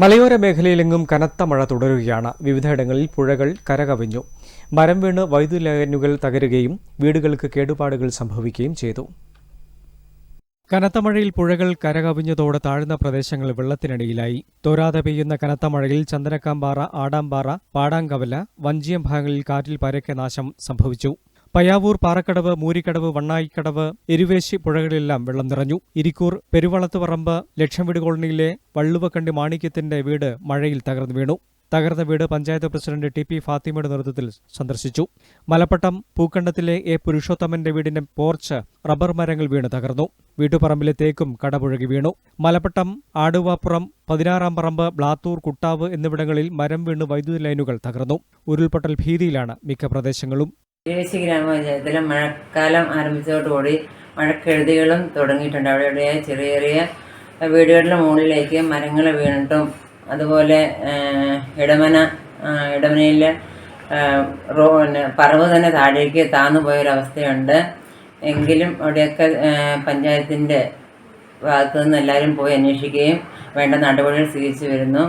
മലയോര മേഖലയിലെങ്ങും കനത്ത മഴ തുടരുകയാണ്. വിവിധയിടങ്ങളിൽ പുഴകൾ കരകവിഞ്ഞു. മരം വീണ് വൈദ്യുതി ലൈനുകൾ തകരുകയും വീടുകൾക്ക് കേടുപാടുകൾ സംഭവിക്കുകയും ചെയ്തു. കനത്ത മഴയിൽ പുഴകൾ കരകവിഞ്ഞതോടെ താഴ്ന്ന പ്രദേശങ്ങൾ വെള്ളത്തിനടിയിലായി. തോരാതെ പെയ്യുന്ന കനത്ത മഴയിൽ ചന്ദനക്കാമ്പാറ ആടാമ്പാറ പാടാങ്കവല വഞ്ചിയം ഭാഗങ്ങളിൽ കാറ്റിൽ പരക്കെ നാശം സംഭവിച്ചു. പയ്യാവൂർ പാറക്കടവ് മൂരിക്കടവ് വണ്ണായിക്കടവ് എരുവേശി പുഴകളിലെല്ലാം വെള്ളം നിറഞ്ഞു. ഇരിക്കൂർ പെരുവളത്തുപറമ്പ് ലക്ഷംവീട് കോളനിയിലെ വള്ളുവക്കണ്ടി മാണിക്യത്തിന്റെ വീട് മഴയിൽ തകർന്നു വീണു. തകർന്ന വീട് പഞ്ചായത്ത് പ്രസിഡന്റ് ടി പി ഫാത്തിമയുടെ നേതൃത്വത്തിൽ സന്ദർശിച്ചു. മലപ്പട്ടം പൂക്കണ്ടത്തിലെ എ പുരുഷോത്തമന്റെ വീടിന്റെ പോർച്ച് റബ്ബർ മരങ്ങൾ വീണ് തകർന്നു. വീട്ടുപറമ്പിലെ തേക്കും കടപുഴകി വീണു. മലപ്പട്ടം ആടുവാപ്പുറം പതിനാറാം പറമ്പ് ബ്ലാത്തൂർ കുട്ടാവ് എന്നിവിടങ്ങളിൽ മരം വീണ് വൈദ്യുതി ലൈനുകൾ തകർന്നു. ഉരുൾപൊട്ടൽ ഭീതിയിലാണ് മിക്ക പ്രദേശങ്ങളും. ദേശീയ ഗ്രാമപഞ്ചായത്തിലെ മഴക്കാലം ആരംഭിച്ചതോടുകൂടി മഴക്കെഴുതികളും തുടങ്ങിയിട്ടുണ്ട്. അവിടെ ഇവിടെയായി ചെറിയ ചെറിയ വീടുകളുടെ മുകളിലേക്ക് മരങ്ങൾ വീണിട്ടും അതുപോലെ ഇടമന ഇടമനയിലെ റോ പറവ് തന്നെ താഴേക്ക് താന്നു പോയൊരവസ്ഥയുണ്ട്. എങ്കിലും അവിടെയൊക്കെ പഞ്ചായത്തിന്റെ ഭാഗത്തു നിന്ന് എല്ലാവരും പോയി അന്വേഷിക്കുകയും വേണ്ട നടപടികൾ സ്വീകരിച്ചു വരുന്നു.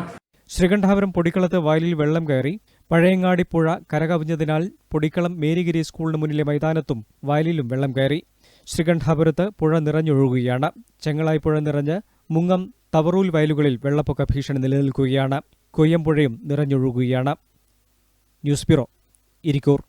ശ്രീകണ്ഠാപുരം പൊടിക്കളത്ത് വയലിൽ വെള്ളം കയറി പഴയങ്ങാടി പുഴ കരകവിഞ്ഞതിനാൽ പൊടിക്കളം മേരിഗിരി സ്കൂളിന് മുന്നിലെ മൈതാനത്തും വയലിലും വെള്ളം കയറി. ശ്രീകണ്ഠാപുരത്ത് പുഴ നിറഞ്ഞൊഴുകുകയാണ്. ചെങ്ങളായി പുഴ നിറഞ്ഞ് മുങ്ങം തവറൂൽ വയലുകളിൽ വെള്ളപ്പൊക്ക ഭീഷണി നിലനിൽക്കുകയാണ്. കൊയ്യമ്പുഴയും നിറഞ്ഞൊഴുകുകയാണ്. News bureau Irikkur.